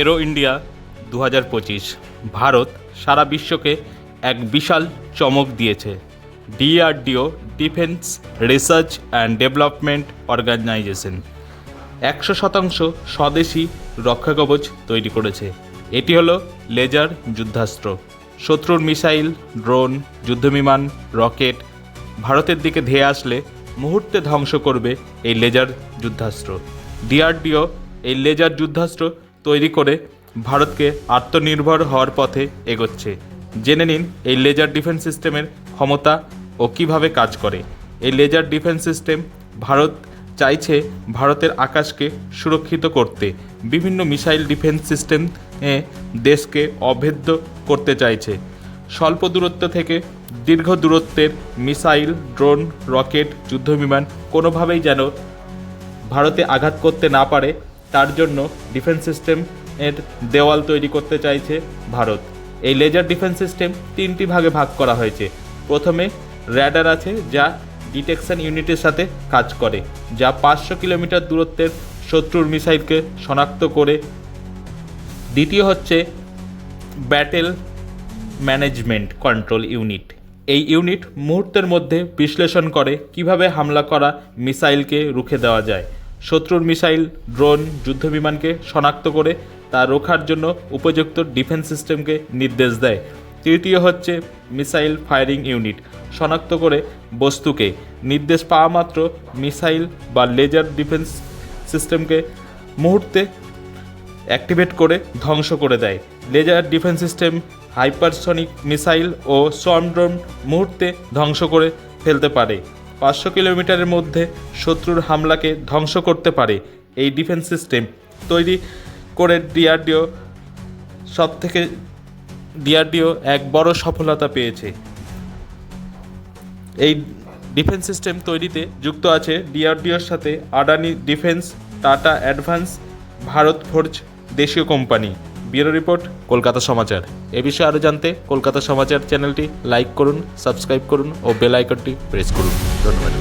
এরো India দু হাজার পঁচিশ, ভারত সারা বিশ্বকে এক বিশাল চমক দিয়েছে। DRDO defence, research and development organisation. একশো শতাংশ স্বদেশি রক্ষাকবচ তৈরি করেছে। এটি হলো লেজার যুদ্ধাস্ত্র। শত্রুর মিসাইল, ড্রোন, যুদ্ধবিমান, রকেট ভারতের দিকে ধেয়ে আসলে মুহূর্তে ধ্বংস করবে এই লেজার যুদ্ধাস্ত্র। ডিআরডিও এই লেজার যুদ্ধাস্ত্র তৈরি করে ভারতকে আত্মনির্ভর হওয়ার পথে এগোচ্ছে। জেনে নিন এই লেজার ডিফেন্স সিস্টেমের ক্ষমতা ও কীভাবে কাজ করে। এই লেজার ডিফেন্স সিস্টেম ভারত চাইছে ভারতের আকাশকে সুরক্ষিত করতে। বিভিন্ন মিসাইল ডিফেন্স সিস্টেম দেশকে অভেদ্য করতে চাইছে। স্বল্প দূরত্ব থেকে দীর্ঘ দূরত্বের মিসাইল, ড্রোন, রকেট, যুদ্ধবিমান কোনোভাবেই যেন ভারতে আঘাত করতে না পারে তার জন্য ডিফেন্স সিস্টেম এর দেওয়াল তৈরি করতে চাইছে ভারত। এই লেজার ডিফেন্স সিস্টেম তিনটি ভাগে ভাগ করা হয়েছে। প্রথমে র্যাডার আছে যা ডিটেকশন ইউনিটের সাথে কাজ করে, যা পাঁচশো কিলোমিটার দূরত্বের শত্রুর মিসাইলকে শনাক্ত করে। দ্বিতীয় হচ্ছে ব্যাটেল ম্যানেজমেন্ট কন্ট্রোল ইউনিট এই ইউনিট মুহূর্তের মধ্যে বিশ্লেষণ করে কীভাবে হামলা করা মিসাইলকে রুখে দেওয়া যায়। শত্রুর মিসাইল, ড্রোন, যুদ্ধবিমানকে শনাক্ত করে তা রোখার জন্য উপযুক্ত ডিফেন্স সিস্টেমকে নির্দেশ দেয়। তৃতীয় হচ্ছে মিসাইল ফায়ারিং ইউনিট, শনাক্ত করে বস্তুকে নির্দেশ পাওয়া মাত্র মিসাইল বা লেজার ডিফেন্স সিস্টেমকে মুহূর্তে অ্যাক্টিভেট করে ধ্বংস করে দেয়। Laser defence system, hypersonic missile ও সোয়াম ড্রোন মুহূর্তে ধ্বংস করে ফেলতে পারে। পাঁচশো কিলোমিটারের মধ্যে শত্রুর হামলাকে ধ্বংস করতে পারে এই ডিফেন্স সিস্টেম। তৈরি করে ডিআরডিও সব থেকে ডিআরডিও এক বড় সফলতা পেয়েছে। এই ডিফেন্স সিস্টেম তৈরিতে যুক্ত আছে ডিআরডিওর সাথে Adani defence, Tata advance, Bharat forge দেশীয় কোম্পানি। ব্যুরো রিপোর্ট কলকাতা সমাচার। এ বিষয়ে আরও জানতে কলকাতা সমাচার চ্যানেলটি লাইক করুন, সাবস্ক্রাইব করুন ও বেল আইকনটি প্রেস করুন। ধন্যবাদ।